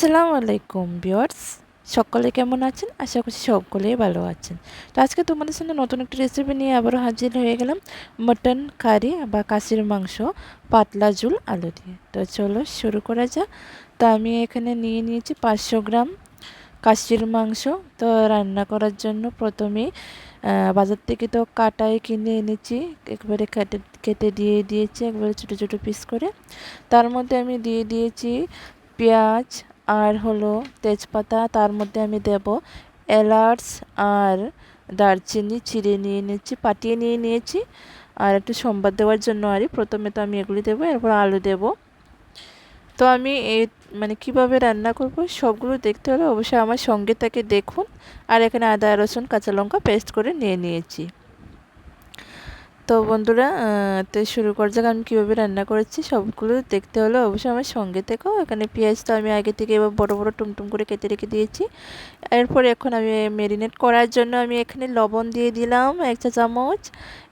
আসসালামু আলাইকুম ভিউয়ার্স। সকলে কেমন আছেন? আশা করছি সকলেই ভালো আছেন। তো আজকে তোমাদের সামনে নতুন একটা রেসিপি নিয়ে আবারও হাজির হয়ে গেলাম। মটন কারি বা কাশির মাংস, পাতলা ঝুল, আলু দিয়ে। তো চলো শুরু করা যাক। তো আমি এখানে নিয়ে নিয়েছি পাঁচশো গ্রাম কাশির মাংস। তো রান্না করার জন্য প্রথমে বাজার থেকে তো কাটাই কিনে এনেছি। একবারে কেটে কেটে দিয়ে দিয়েছি। একবারে ছোটো ছোটো পিস করে। তার মধ্যে আমি দিয়ে দিয়েছি পেঁয়াজ আর হলো তেজপাতা, তার মধ্যে আমি দেব এলাচ আর দারচিনি, চিড়ে নিয়ে নিয়েছি, পাটিয়ে নিয়ে নিয়েছি। আর একটু সম্বাদ দেওয়ার জন্য আরই প্রথমে তো আমি এগুলি দেবো, এরপর আলু দেব। তো আমি এই মানে কীভাবে রান্না করব সবগুলো দেখতে হলে অবশ্যই আমার সঙ্গে তাকে দেখুন। আর এখানে আদা, রসুন, কাঁচা লঙ্কা পেস্ট করে নিয়ে নিয়েছি। তো বন্ধুরা তো শুরু করা যাক, আমি কীভাবে রান্না করেছি সবগুলো দেখতে হলে অবশ্যই আমার সঙ্গে থেকেও এখানে পেঁয়াজ তো আমি আগে থেকে এবার বড়ো বড়ো টুমটুম করে কেটে রেখে দিয়েছি। এরপর এখন আমি মেরিনেট করার জন্য আমি এখানে লবণ দিয়ে দিলাম এক চা চামচ,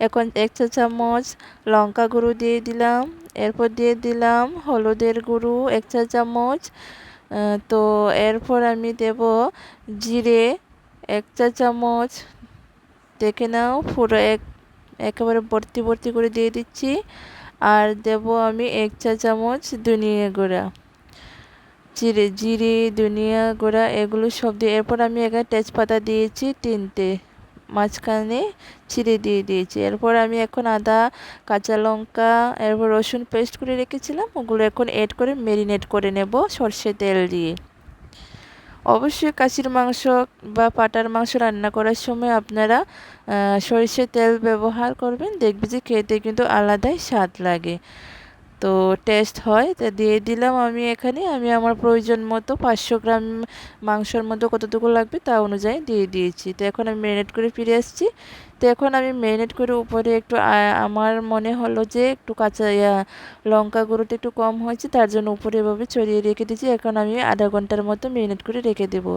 এখন এক চা চামচ লঙ্কা গুঁড়ো দিয়ে দিলাম, এরপর দিয়ে দিলাম হলুদের গুঁড়ো এক চা চামচ তো এরপর আমি দেব জিরে এক চা চামচ, দেখে নাও পুরো এক একেবারে ভর্তি ভর্তি করে দিয়ে দিচ্ছি। আর দেব আমি এক চা চামচ ধনিয়া গুঁড়া। জিরে জিরে, ধনিয়া গুঁড়া এগুলো সব দিয়ে এরপর আমি এখানে তেজপাতা দিয়েছি তিনটে। মাঝখানে ছিঁড়ে দিয়ে দিয়েছি। এরপর আমি এখন আদা, কাঁচা লঙ্কা, এরপর রসুন পেস্ট করে রেখেছিলাম। ওগুলো এখন এড করে মেরিনেট করে নেব সর্ষে তেল দিয়ে। অবশ্যই কাশির মাংস বা পাটার মাংস রান্না করার সময় আপনারা সরিষের তেল ব্যবহার করবেন। দেখবে যে খেতে কিন্তু আলাদাই স্বাদ লাগে। তো টেস্ট হয়, তা দিয়ে দিলাম আমি এখানে। আমি আমার প্রয়োজন মতো পাঁচশো গ্রাম মাংসর মতো কতটুকু লাগবে তা অনুযায়ী দিয়ে দিয়েছি। তো এখন আমি ম্যারিনেট করে ফিরে আসছি। তো এখন আমি ম্যারিনেট করে উপরে একটু আমার মনে হলো যে একটু কাঁচা লঙ্কা গুঁড়োটা একটু কম হয়েছে, তার জন্য উপরে এভাবে ছড়িয়ে রেখে দিয়েছি। এখন আমি আধা ঘণ্টার মতো ম্যারিনেট করে রেখে দেবো।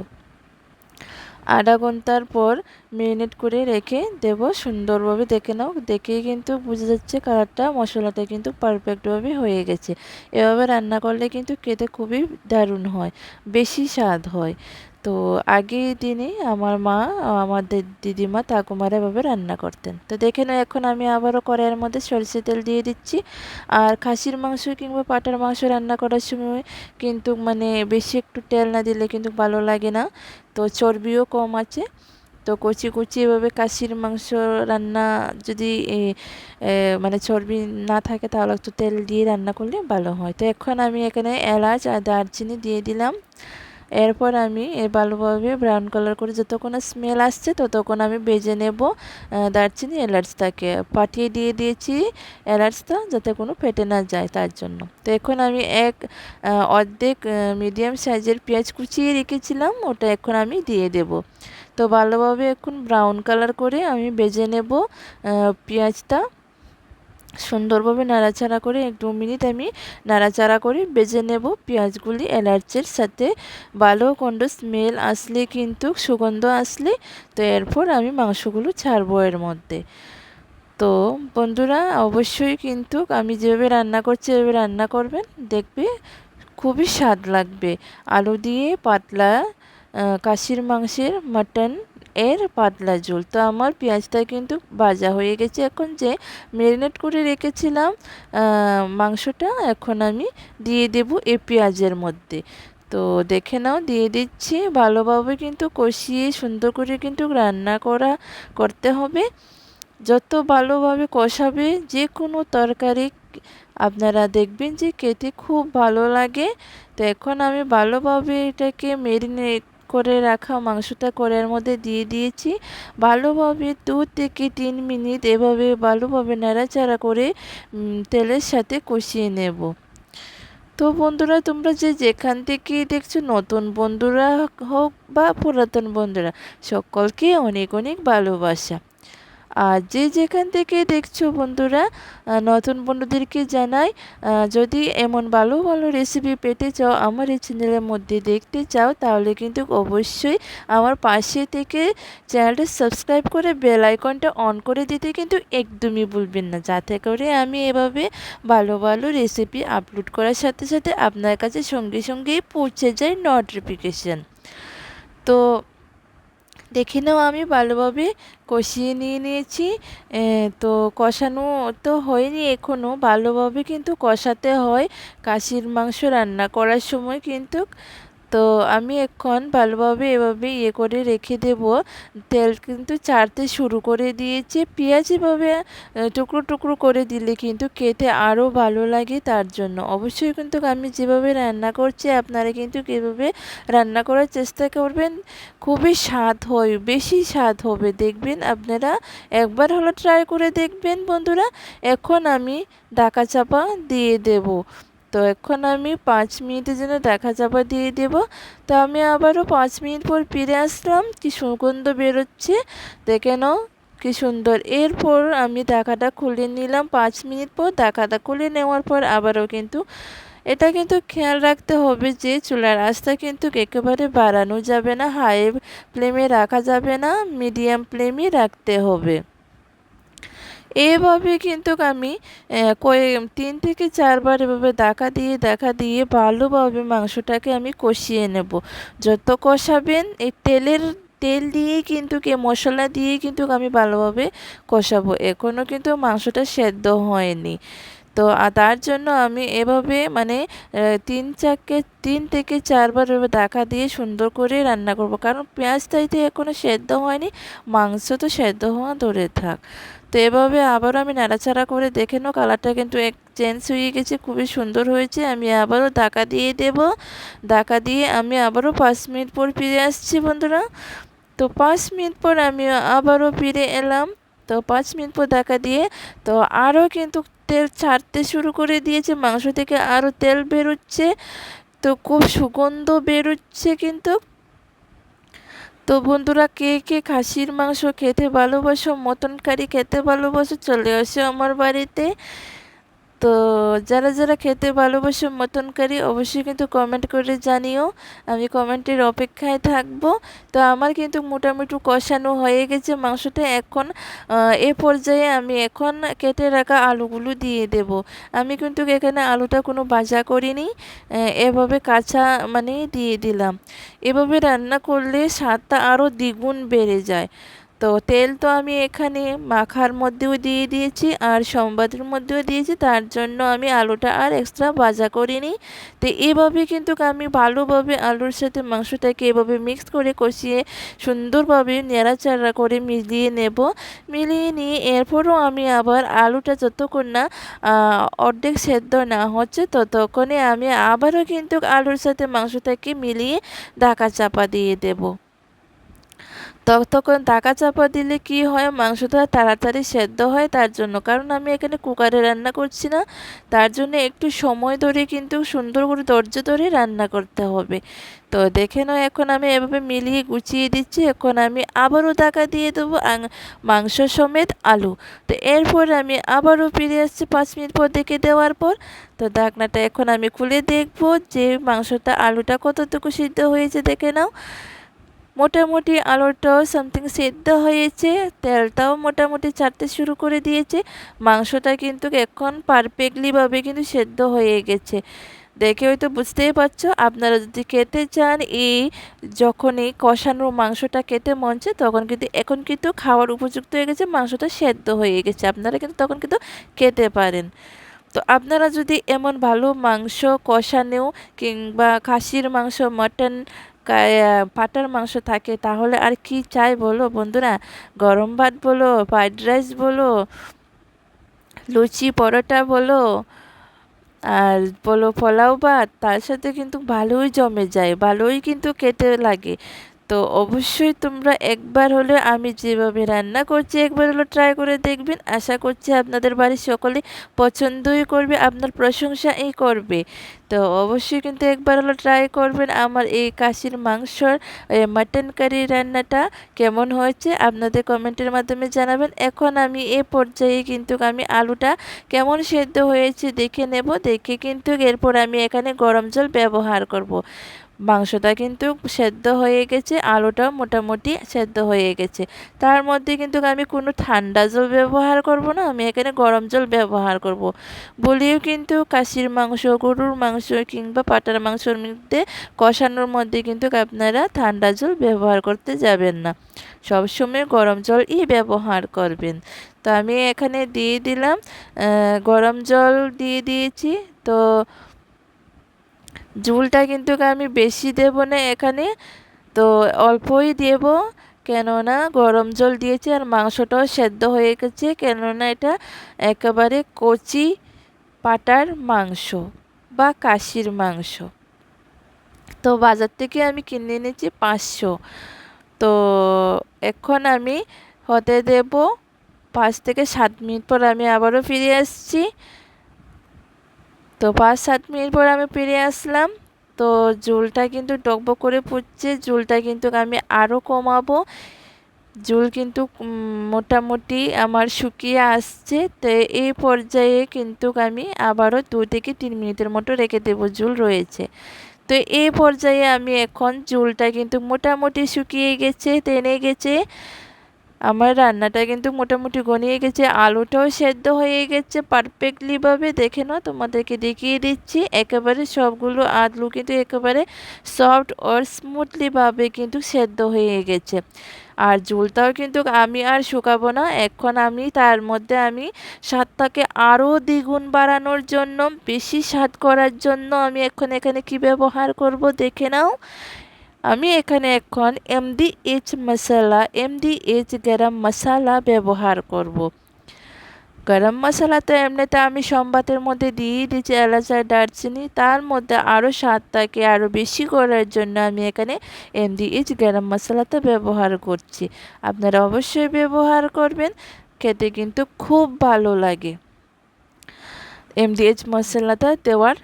আধা ঘণ্টার পর মেরিনেট করে রেখে দেব। সুন্দরভাবে দেখে নাও। দেখেই কিন্তু বুঝে যাচ্ছে কালারটা মশলাটা কিন্তু পারফেক্টভাবে হয়ে গেছে। এভাবে রান্না করলে কিন্তু খেতে খুবই দারুণ হয়, বেশি স্বাদ হয়। তো আগের দিনে আমার মা আমাদের দিদিমা, ঠাকুমারা এভাবে রান্না করতেন। তো দেখে নাও, এখন আমি আবারও কড়াইয়ের মধ্যে সরষে তেল দিয়ে দিচ্ছি। আর খাসির মাংস কিংবা পাটার মাংস রান্না করার সময় কিন্তু মানে বেশি একটু তেল না দিলে কিন্তু ভালো লাগে না। তো চর্বিও কম আছে। তো কচি কচি এভাবে কাশির মাংস রান্না যদি মানে চর্বি না থাকে তাহলে একটু তেল দিয়ে রান্না করলে ভালো হয়। তো এখন আমি এখানে এলাচ আর দারচিনি দিয়ে দিলাম। এরপর আমি এ ভালোভাবে ব্রাউন কালার করে যতক্ষণ স্মেল আসছে, ততক্ষণ আমি বেজে নেব দারচিনি, এলাচটাকে। পাঠিয়ে দিয়ে দিয়েছি এলাচটা যাতে কোনো ফেটে না যায় তার জন্য। তো এখন আমি এক অর্ধেক মিডিয়াম সাইজের পেঁয়াজ কুচিয়ে রেখেছিলাম, ওটা এখন আমি দিয়ে দেব। তো ভালোভাবে এখন ব্রাউন কালার করে আমি বেজে নেব পেঁয়াজটা। সুন্দরভাবে নাড়াচাড়া করে এক দু মিনিট আমি নাড়াচাড়া করে বেজে নেব পেঁয়াজগুলি, এলাচের সাথে। ভালো কন্ড স্মেল আসলে কিন্তু সুগন্ধ আসলে, তো এরপর আমি মাংসগুলো ছাড়বো এর মধ্যে। তো বন্ধুরা, অবশ্যই কিন্তু আমি যেভাবে রান্না করছি এভাবে রান্না করবেন, দেখবে খুবই স্বাদ লাগবে। আলু দিয়ে পাতলা কাশির মাংসের মাটন এর পাতলা ঝোল। তো আমার পেঁয়াজটা কিন্তু ভাজা হয়ে গেছে। এখন যে ম্যারিনেট করে রেখেছিলাম মাংসটা, এখন আমি দিয়ে দেব এই পেঁয়াজের মধ্যে। তো দেখে নাও, দিয়ে দিচ্ছি। ভালোভাবে কিন্তু কষিয়ে সুন্দর করে কিন্তু রান্না করা, করতে হবে। যত ভালোভাবে কষাবে যে কোনো তরকারি, আপনারা দেখবেন যে খেতে খুব ভালো লাগে। তো এখন আমি ভালোভাবে এটাকে মেরিনেট করে রাখা, মাংসটা কড়াইয়ের মধ্যে দিয়ে দিয়েছি। ভালোভাবে দু থেকে তিন মিনিট এভাবে ভালোভাবে নাড়াচাড়া করে তেলের সাথে কষিয়ে নেব। তো বন্ধুরা, তোমরা যে যেখান থেকে দেখছ, নতুন বন্ধুরা হোক বা পুরাতন বন্ধুরা, সকলকে অনেক অনেক ভালোবাসা। আর যে যেখান থেকে দেখছ বন্ধুরা নতুন বন্ধুদেরকে জানাই যদি এমন ভালো ভালো রেসিপি পেতে চাও আমার এই চ্যানেলের মধ্যে দেখতে চাও, তাহলে কিন্তু অবশ্যই আমার পাশে থেকে চ্যানেলটা সাবস্ক্রাইব করে বেল আইকনটা অন করে দিতে কিন্তু একদমই ভুলবেন না। যাতে করে আমি এভাবে ভালো ভালো রেসিপি আপলোড করার সাথে সাথে আপনার কাছে সঙ্গে সঙ্গেই পৌঁছে যায় নোটিফিকেশান তো দেখে নাও, আমি ভালোভাবে কষিয়ে নিয়ে নিয়েছি। তো কষানো তো হয়নি এখনও ভালোভাবে কিন্তু কষাতে হয়। কাশির মাংস রান্না করার সময় কিন্তু তো আমি এখন ভালোভাবে এভাবে ইয়ে করে রেখে দেব। তেল কিন্তু চারতে শুরু করে দিয়েছে। পেঁয়াজ এভাবে টুকরো টুকরো করে দিলে কিন্তু খেতে আরও ভালো লাগে তার জন্য। অবশ্যই কিন্তু আমি যেভাবে রান্না করছি, আপনারা কিন্তু কীভাবে রান্না করার চেষ্টা করবেন। খুবই স্বাদ হয়, বেশি স্বাদ হবে। দেখবেন আপনারা একবার হলো ট্রাই করে দেখবেন বন্ধুরা। এখন আমি ডাকা চাপা দিয়ে দেবো। তো এখন আমি পাঁচ মিনিটের জন্য দেখা চাপা দিয়ে দেব। তো আমি আবারও পাঁচ মিনিট পর ফিরে আসলাম। কি সুগন্ধ বেরোচ্ছে, দেখে নাও কি সুন্দর। এরপর আমি ডাকাটা খুলে নিলাম। পাঁচ মিনিট পর ডাকাটা খুলে নেওয়ার পর আবারও কিন্তু এটা কিন্তু খেয়াল রাখতে হবে যে চুলার আঁচটা কিন্তু একেবারে বাড়ানো যাবে না, হাই ফ্লেমে রাখা যাবে না, মিডিয়াম ফ্লেমই রাখতে হবে। এভাবে কিন্তু আমি কয়ে, তিন থেকে চারবার এভাবে দেখা দিয়ে দেখা দিয়ে ভালোভাবে মাংসটাকে আমি কষিয়ে নেব। যত কষাবেন, এই তেলের, তেল দিয়ে কিন্তু কে, মশলা দিয়ে কিন্তু আমি ভালোভাবে কষাবো। এখনও কিন্তু মাংসটা সেদ্ধ হয়নি। তো তার জন্য আমি এভাবে মানে তিন চারকে, তিন থেকে চারবার এভাবে দেখা দিয়ে সুন্দর করে রান্না করব। কারণ পেঁয়াজটাইতে এখনও সেদ্ধ হয়নি, মাংস তো সেদ্ধ হওয়া দূরে থাক। তো এভাবে আবারও আমি নাড়াচাড়া করে দেখে নাও, কালারটা কিন্তু এক, চেঞ্জ হয়ে গেছে, খুবই সুন্দর হয়েছে। আমি আবারও ধাকা দিয়ে দেব। ধাকা দিয়ে আমি আবারও পাঁচ মিনিট পর ফিরে আসছি বন্ধুরা। তো পাঁচ মিনিট পর আমি আবারও ফিরে এলাম। তো পাঁচ মিনিট পর ধাকা দিয়ে, তো আরও কিন্তু তেল ছাড়তে শুরু করে দিয়েছে, মাংস থেকে আরও তেল বেরোচ্ছে, তো খুব সুগন্ধ বেরোচ্ছে কিন্তু। তো বন্ধুরা, কে কে খাসির মাংস খেতে ভালোবাসো, মটন কারি খেতে ভালোবাসো, চলে আসো আমার বাড়িতে। তো যারা যারা খেতে ভালোবাসো মটন কারি অবশ্যই কিন্তু কমেন্ট করে জানিও। আমি কমেন্টের অপেক্ষায় থাকব। তো আমার কিন্তু মোটামুটি কষানো হয়ে গেছে মাংসটা এখন। এ পর্যায়ে আমি এখন কেটে রাখা আলুগুলো দিয়ে দেব। আমি কিন্তু এখানে আলুটা কোনো ভাজা করিনি। এভাবে কাঁচা মানে দিয়ে দিলাম। এভাবে রান্না করলে স্বাদটা আরও দ্বিগুণ বেড়ে যায়। তো তেল তো আমি এখানে মাখার মধ্যেও দিয়ে দিয়েছি আর সম্বাদের মধ্যেও দিয়েছি, তার জন্য আমি আলুটা আর এক্সট্রা ভাজা করিনি। তো এভাবে কিন্তু আমি ভালোভাবে আলুর সাথে মাংসটাকে এভাবে মিক্স করে কষিয়ে সুন্দরভাবে নেড়াচাড়া করে মিলিয়ে নেব। মিলিয়ে নিয়ে এরপরও আমি আবার আলুটা যতক্ষণ না অর্ধেক সেদ্ধ না হচ্ছে ততক্ষণে আমি আবারও কিন্তু আলুর সাথে মাংসটাকে মিলিয়ে ঢাকা চাপা দিয়ে দেবো। তখন ঢাকা চাপা দিলে কি হয়? মাংসটা তাড়াতাড়ি সেদ্ধ হয় তার জন্য। কারণ আমি এখানে কুকারে রান্না করছি না। তার জন্য একটু সময় ধরে কিন্তু সুন্দর করে ধৈর্য ধরে রান্না করতে হবে। তো দেখে নাও, এখন আমি এভাবে মিলিয়ে গুছিয়ে দিচ্ছি। এখন আমি আবারও ঢাকা দিয়ে দেবো মাংস সমেত আলু। তো এরপর আমি আবারও ফিরে আসছি পাঁচ মিনিট পর দেখে দেওয়ার পর। তো ঢাকনাটা এখন আমি খুলে দেখব যে মাংসটা, আলুটা কতটুকু সিদ্ধ হয়েছে দেখে নাও। মোটামুটি আলুটাও সামথিং সেদ্ধ হয়েছে, তেলটাও মোটামুটি ছাড়তে শুরু করে দিয়েছে। মাংসটা কিন্তু এখন পারফেক্টলিভাবে কিন্তু সেদ্ধ হয়ে গেছে। দেখে হয়তো বুঝতেই পারছ, আপনারা যদি খেতে চান, এই যখনই কষানো মাংসটা খেতে মন তখন কিন্তু এখন কিন্তু খাওয়ার উপযুক্ত হয়ে গেছে, মাংসটা সেদ্ধ হয়ে গেছে। আপনারা কিন্তু তখন কিন্তু খেতে পারেন। তো আপনারা যদি এমন ভালো মাংস কষানেও কিংবা খাসির মাংস মটন পাটার মাংস থাকে, তাহলে আর কি চাই বলো? বন্ধুরা, গরম ভাত বলো, ফ্রাইড রাইস বলো, লুচি পরোটা বলো, আর বলো পোলাও ভাত, তার সাথে কিন্তু ভালোই জমে যায়, ভালোই কিন্তু খেতে লাগে। তো অবশ্যই তোমরা একবার হলে আমি যেভাবে রান্না করছি একবার হলো ট্রাই করে দেখবেন। আশা করছি আপনাদের বাড়ির সকলে পছন্দই করবে, আপনার প্রশংসাই করবে। তো অবশ্যই কিন্তু একবার হলো ট্রাই করবেন আমার এই কাশির মাংসর মাটন কারি রান্নাটা কেমন হয়েছে আপনাদের কমেন্টের মাধ্যমে জানাবেন। এখন আমি এ পর্যায়ে কিন্তু আমি আলুটা কেমন সেদ্ধ হয়েছে দেখে নেব, দেখে কিন্তু এরপর আমি এখানে গরম জল ব্যবহার করব। মাংসটা কিন্তু সেদ্ধ হয়ে গেছে, আলুটাও মোটামুটি সেদ্ধ হয়ে গেছে। তার মধ্যে কিন্তু আমি কোনো ঠান্ডা জল ব্যবহার করব না, আমি এখানে গরম জল ব্যবহার করব। বলিও কিন্তু কাশির মাংস, গরুর মাংস কিংবা পাটার মাংসর মধ্যে কষানোর মধ্যে কিন্তু আপনারা ঠান্ডা জল ব্যবহার করতে যাবেন না। সবসময় গরম জলই ব্যবহার করবেন। তো আমি এখানে দিয়ে দিলাম গরম জল দিয়ে দিয়েছি। তো ঝুলটা কিন্তু আমি বেশি দেব না এখানে। তো অল্পই দেব, কেননা গরম জল দিয়েছি আর মাংসটাও সেদ্ধ হয়ে গেছে, কেননা এটা একেবারে কচি পাটার মাংস বা কাশির মাংস। তো বাজার থেকে আমি কিনে এনেছি পাঁচশো। তো এখন আমি হতে দেব পাঁচ থেকে সাত মিনিট পর আমি আবারও ফিরে আসছি। তো পাঁচ, সাত মিনিট পর আমি ফিরে আসলাম। তো জুলটা কিন্তু টকবক করে পুড়ছে জুলটা কিন্তু আমি আরও কমাবো। জুল কিন্তু মোটামুটি আমার শুকিয়ে আসছে। তো এই পর্যায়ে কিন্তু আমি আবারও দু থেকে তিন মিনিটের মতো রেখে দেবো জুল রয়েছে। তো এই পর্যায়ে আমি এখন জুলটা কিন্তু মোটামুটি শুকিয়ে গেছে, টেনে গেছে। আমার রান্নাটা কিন্তু মোটামুটি গনিয়ে গেছে, আলুটাও সেদ্ধ হয়ে গেছে পারফেক্টলিভাবে দেখে নাও, তোমাদেরকে দেখিয়ে দিচ্ছি। একেবারে সবগুলো আলু কিন্তু একেবারে সফট ওর স্মুথলিভাবে কিন্তু সেদ্ধ হয়ে গেছে। আর ঝুলটাও কিন্তু আমি আর শুকাবো না, এখন আমি তার মধ্যে আমি স্বাদটাকে আরও দ্বিগুণ বাড়ানোর জন্য, বেশি স্বাদ করার জন্য আমি এখন এখানে কি ব্যবহার করব দেখে নাও। আমি এখানে এখন এমডি এইচ মশলা এমডি এইচ গরম মশলা ব্যবহার করব। গরম মশলা তো এমনিতে আমি সম্বাতের মধ্যে দিয়ে দিয়েছি এলাচ আর দারচিনি, তার মধ্যে আরও স্বাদটাকে আরও বেশি করার জন্য আমি এখানে এমডি এইচ গরম মশলাটা ব্যবহার করছি আপনারা অবশ্যই ব্যবহার করবেন, খেতে কিন্তু খুব ভালো লাগে এমডিএইচ মশলাটা দেওয়ার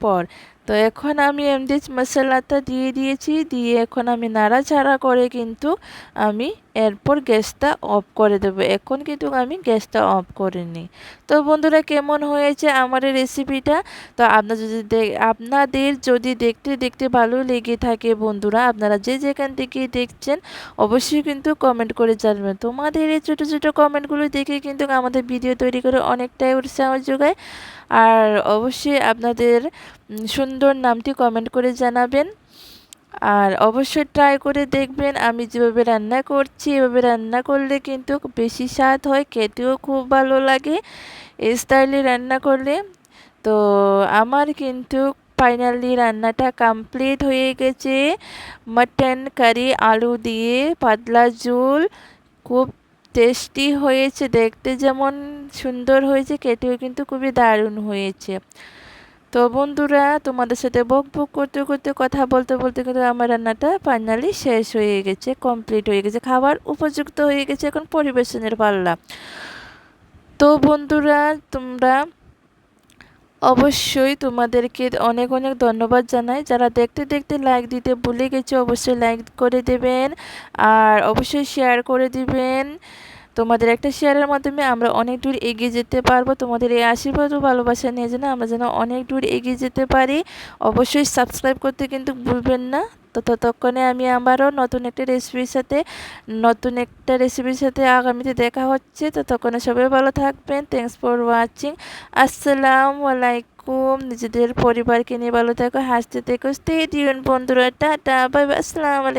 পর তো এখন আমি এমডিএচ মশলাটা দিয়ে দিয়েছি, দিয়ে এখন আমি নাড়াচাড়া করে কিন্তু আমি এরপর গ্যাসটা অফ করে দেবো। এখন কিন্তু আমি গ্যাসটা অফ করে নিই তো বন্ধুরা, কেমন হয়েছে আমার এই রেসিপিটা তো আপনার যদি আপনাদের যদি দেখতে দেখতে ভালো লেগে থাকে বন্ধুরা, আপনারা যে যেখান থেকে দেখছেন, অবশ্যই কিন্তু কমেন্ট করে জানবেন। তোমাদের এই ছোটো ছোটো কমেন্টগুলো দেখে কিন্তু আমাদের ভিডিও তৈরি করে অনেকটাই উৎসাহ যোগায়। আর অবশ্যই আপনাদের সুন্দর নামটি কমেন্ট করে জানাবেন। আর অবশ্যই ট্রাই করে দেখবেন, আমি যেভাবে রান্না করছি, এভাবে রান্না করলে কিন্তু বেশি স্বাদ হয়, খেতেও খুব ভালো লাগে, এই স্টাইলে রান্না করলে। তো আমার কিন্তু ফাইনালি রান্নাটা কমপ্লিট হয়ে গেছে। মাটন কারি আলু দিয়ে, পাতলা ঝোল, খুব টেস্টি হয়েছে, দেখতে যেমন সুন্দর হয়েছে, খেতেও কিন্তু খুবই দারুণ হয়েছে। তো বন্ধুরা, তোমাদের সাথে বক বক করতে করতে, কথা বলতে বলতে কিন্তু আমার রান্নাটা ফাইনালি শেষ হয়ে গেছে কমপ্লিট হয়ে গেছে, খাবার উপযুক্ত হয়ে গেছে এখন পরিবেশনের পাল্লা। তো বন্ধুরা, তোমরা অবশ্যই তোমাদেরকে অনেক অনেক ধন্যবাদ জানাই, যারা দেখতে দেখতে লাইক দিতে ভুলে গেছে, অবশ্যই লাইক করে দেবেন, আর অবশ্যই শেয়ার করে দিবেন। তোমাদের একটা শেয়ারের মাধ্যমে আমরা অনেক দূর এগিয়ে যেতে পারব। তোমাদের এই আশীর্বাদ ও ভালোবাসা নিয়ে যেন আমরা যেন অনেক দূর এগিয়ে যেতে পারি। অবশ্যই সাবস্ক্রাইব করতে কিন্তু ভুলবেন না। তো ততক্ষণে আমি আবারও নতুন একটা রেসিপির সাথে, নতুন একটা রেসিপির সাথে আগামীতে দেখা হচ্ছে। ততক্ষণে সবাই ভালো থাকবেন। থ্যাংকস ফর ওয়াচিং আসসালামু আলাইকুম। নিজেদের পরিবারকে নিয়ে ভালো থাকো, হাসতে থেকো। স্টে টিউন বন্ধুরা। টাটা বাই আসসালামু আলাইকুম।